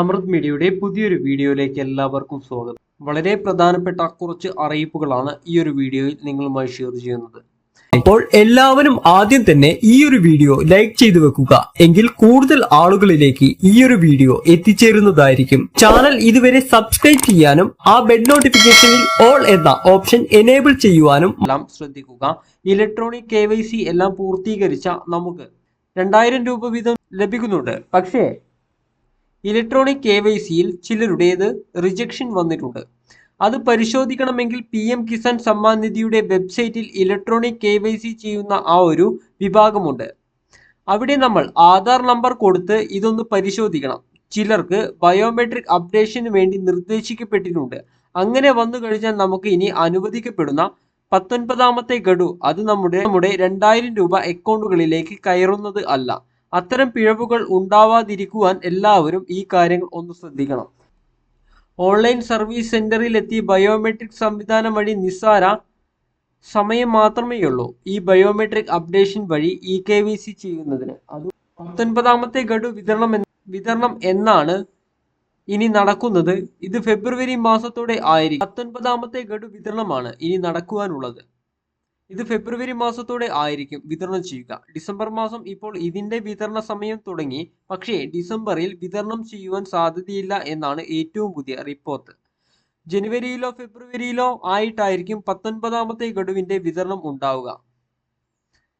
അമൃത് മീഡിയയുടെ പുതിയൊരു വീഡിയോയിലേക്ക് എല്ലാവർക്കും സ്വാഗതം. വളരെ പ്രധാനപ്പെട്ട കുറച്ച് അറിയിപ്പുകളാണ് ഈ ഒരു വീഡിയോയിൽ നിങ്ങളുമായി ഷെയർ ചെയ്യുന്നത്. അപ്പോൾ എല്ലാവരും ആദ്യം തന്നെ ഈ ഒരു വീഡിയോ ലൈക്ക് ചെയ്തു വെക്കുക. എങ്കിൽ കൂടുതൽ ആളുകളിലേക്ക് ഈ ഒരു വീഡിയോ എത്തിച്ചേരുന്നതായിരിക്കും. ചാനൽ ഇതുവരെ സബ്സ്ക്രൈബ് ചെയ്യാനും ആ ബെഡ് നോട്ടിഫിക്കേഷനിൽ ഓൾ എന്ന ഓപ്ഷൻ എനേബിൾ ചെയ്യുവാനും എല്ലാം ശ്രദ്ധിക്കുക. ഇലക്ട്രോണിക് കെ എല്ലാം പൂർത്തീകരിച്ച നമുക്ക് രണ്ടായിരം രൂപ വീതം ലഭിക്കുന്നുണ്ട്. പക്ഷേ ഇലക്ട്രോണിക് കെ വൈ സിയിൽ ചിലരുടേത് റിജക്ഷൻ വന്നിട്ടുണ്ട്. അത് പരിശോധിക്കണമെങ്കിൽ പി എം കിസാൻ സമ്മാൻ നിധിയുടെ വെബ്സൈറ്റിൽ ഇലക്ട്രോണിക് കെ വൈ സി ചെയ്യുന്ന ആ ഒരു വിഭാഗമുണ്ട്. അവിടെ നമ്മൾ ആധാർ നമ്പർ കൊടുത്ത് ഇതൊന്ന് പരിശോധിക്കണം. ചിലർക്ക് ബയോമെട്രിക് അപ്ഡേഷന് വേണ്ടി നിർദ്ദേശിക്കപ്പെട്ടിട്ടുണ്ട്. അങ്ങനെ വന്നു കഴിഞ്ഞാൽ നമുക്ക് ഇനി അനുവദിക്കപ്പെടുന്ന പത്തൊൻപതാമത്തെ ഗഡു അത് നമ്മുടെ നമ്മുടെ രണ്ടായിരം രൂപ അക്കൗണ്ടുകളിലേക്ക് കയറുന്നത് അല്ല. അത്തരം പിഴവുകൾ ഉണ്ടാവാതിരിക്കുവാൻ എല്ലാവരും ഈ കാര്യങ്ങൾ ഒന്ന് ശ്രദ്ധിക്കണം. ഓൺലൈൻ സർവീസ് സെന്ററിൽ എത്തി ബയോമെട്രിക് സംവിധാനം വഴി നിസ്സാര സമയം മാത്രമേ ഉള്ളൂ ഈ ബയോമെട്രിക് അപ്ഡേഷൻ വഴി ഇ കെ വി സി ചെയ്യുന്നതിന്. അത് പത്തൊൻപതാമത്തെ ഗഡു വിതരണം വിതരണം എന്നാണ് ഇനി നടക്കുന്നത്. ഇത് ഫെബ്രുവരി മാസത്തോടെ ആയിരിക്കും. പത്തൊൻപതാമത്തെ ഗഡു വിതരണമാണ് ഇനി നടക്കുവാനുള്ളത്. ഇത് ഫെബ്രുവരി മാസത്തോടെ ആയിരിക്കും വിതരണം ചെയ്യുക. ഡിസംബർ മാസം ഇപ്പോൾ ഇതിന്റെ വിതരണ സമയം തുടങ്ങി. പക്ഷേ ഡിസംബറിൽ വിതരണം ചെയ്യുവാൻ സാധ്യതയില്ല എന്നാണ് ഏറ്റവും പുതിയ റിപ്പോർട്ട് ജനുവരിയിലോ ഫെബ്രുവരിയിലോ ആയിട്ടായിരിക്കും പത്തൊൻപതാമത്തെ ഗഡുവിന്റെ വിതരണം ഉണ്ടാവുക.